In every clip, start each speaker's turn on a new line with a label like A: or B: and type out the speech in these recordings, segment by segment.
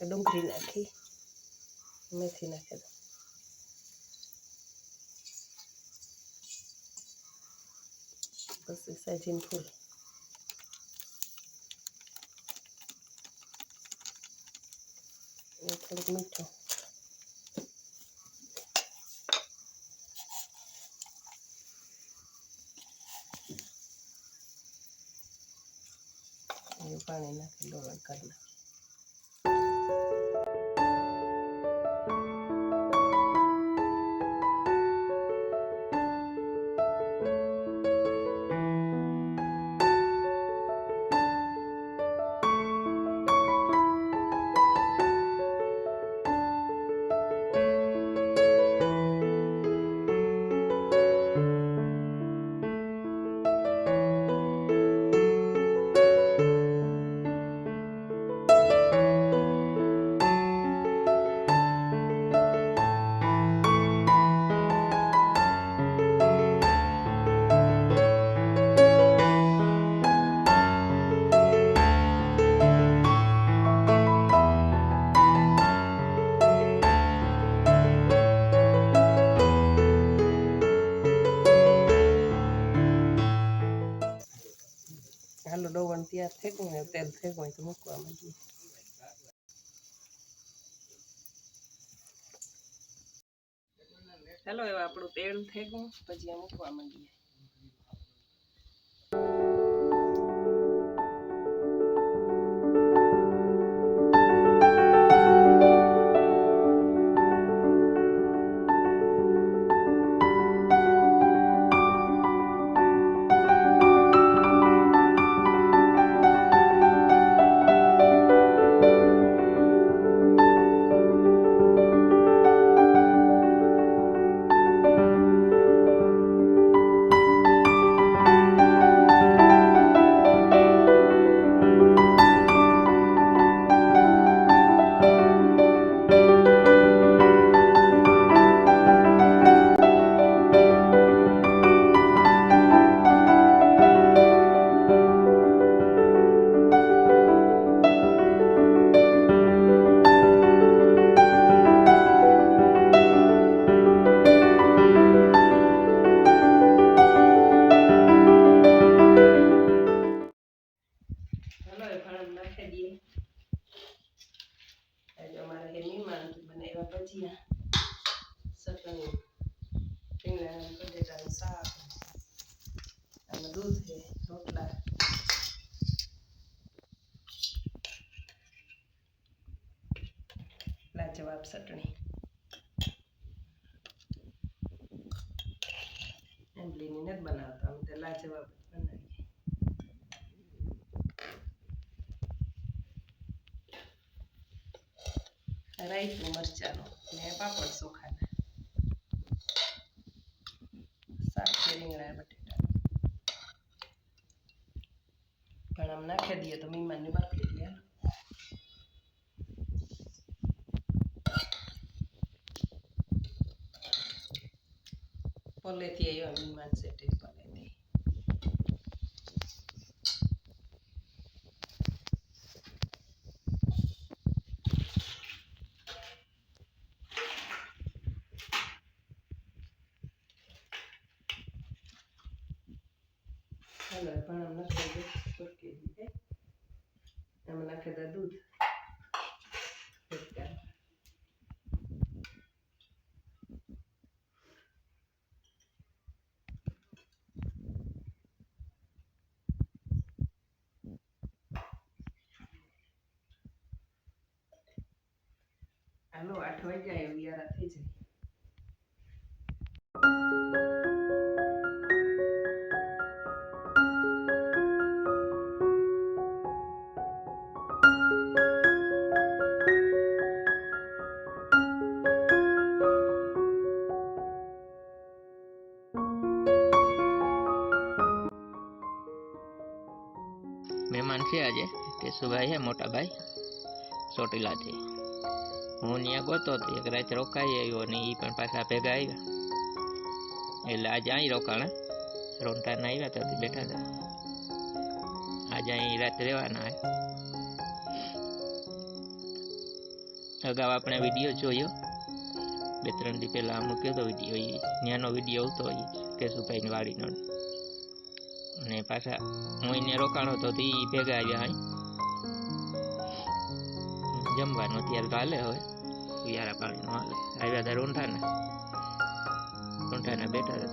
A: ડુંગળી નાખી મેથી નાખી દો પછી સજીન ફૂલ અને થોડુંક મીઠું એવું પાણી નાખી લોવણ કરી નાખી તૈયાર થઈ ગયું ને તેલ થઈ ગયું તો મૂકવા માંડીએ ચાલો હવે આપણું તેલ થઈ ગયું પછી મૂકવા માંડીએ ચટણી રીંગણા બટેટાનું શાક અને દૂધ છે રોટલા લાજવાબ ચટણી એમલીની નથી બનાવતા અમે તો લાજવાબ બનાવીએ રાઈતું મરચાનું ને પાપડ સુખાના શાક રીંગણા બટેટા. પણ આમ નાખી દઈએ તો મહેમાનને બાફી દઈએ. હાલો. પલેથી આવ્યા મહેમાન સેટે પલેથી. ચાલો આમ નાખી દે, ચોટકી દીધે એમાં નાખી દે દૂધ. હાલો, આઠ વાગ્યા એવું યાર થઈ જાય.
B: મહેમાન છે આજે. કેશુભાઈ હે મોટાભાઈ. ચોટીલાથી. હું ત્યાં ગોતો હતો એક રાત રોકાઈ આવ્યો ને એ પણ પાછા ભેગા આવ્યા. એટલે આજે અહીં રોકાણા રોનટાના આવ્યા તો બેઠા હતા. આજે અહીં રાત રહેવાના અગાઉ આપણે વીડિયો જોયો. બે ત્રણ દી પહેલાં મૂક્યો હતો વીડિયો એ ત્યાંનો વીડિયો આવતો એ કેશુભાઈની વાડીનો. અને પાછા હું એને રોકાણો તો એ ભેગા આવ્યા હોય જમવાનું અત્યારે તો હાલે હવે. યારા પાણીનું હાલે. આવ્યા હતા રૂંઠાના રૂંઠાના બેઠા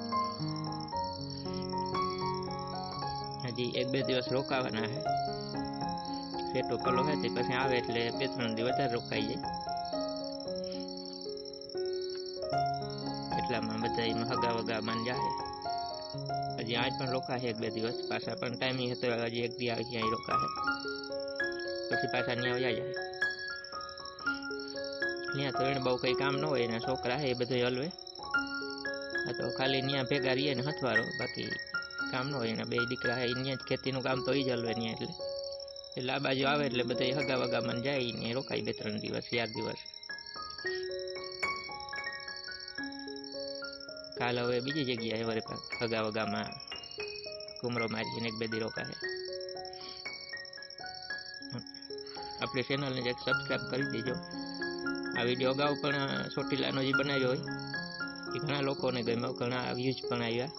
B: હજી એક બે દિવસ રોકાવાના હે. સેટો કલો હે તે પછી આવે એટલે બે ત્રણ દિવસ વધારે રોકાઈ જાય. એટલામાં બધા એમાં હગા વગામાં જાય હજી આજ પણ રોકાશે એક બે દિવસ. પાછા પણ ટાઈમિંગ હતો, હજી એક દી આવી અહીં રોકાશે. પછી પાછા ત્યાં આવ્યા જાય. ત્યાં તો એને બહુ કંઈ કામ ન હોય, એના છોકરા છે એ બધું હલવે. તો ખાલી ત્યાં ભેગા રહીએ ને હથવારો, બાકી કામ ન હોય. એના બે દીકરા હોય ત્યાં જ ખેતીનું કામ તો એ જ હલવે ત્યાં એટલે. એટલે આ બાજુ આવે એટલે બધા હગા વગામાં જાય ને રોકાય બે ત્રણ દિવસ, ચાર દિવસ. કાલ હવે બીજી જગ્યાએ વરે હગા વગામાં કુમરો મારીને એક બે દી રોકાય આપણી ચેનલને જે સબસ્ક્રાઈબ કરી દેજો. આ વીડિયો અગાઉ પણ ચોટીલાનો જે બનાવ્યો હોય, એ ઘણા લોકોને ગમ્યો, ઘણા વ્યૂઝ પણ આવ્યા.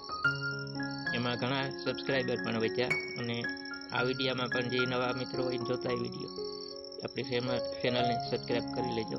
B: એમાં ઘણા સબસ્ક્રાઈબર પણ વધ્યા અને આ વિડીયામાં પણ જે નવા મિત્રો હોય જોતા વીડિયો આપણી ચેનલને સબસ્ક્રાઈબ કરી લેજો.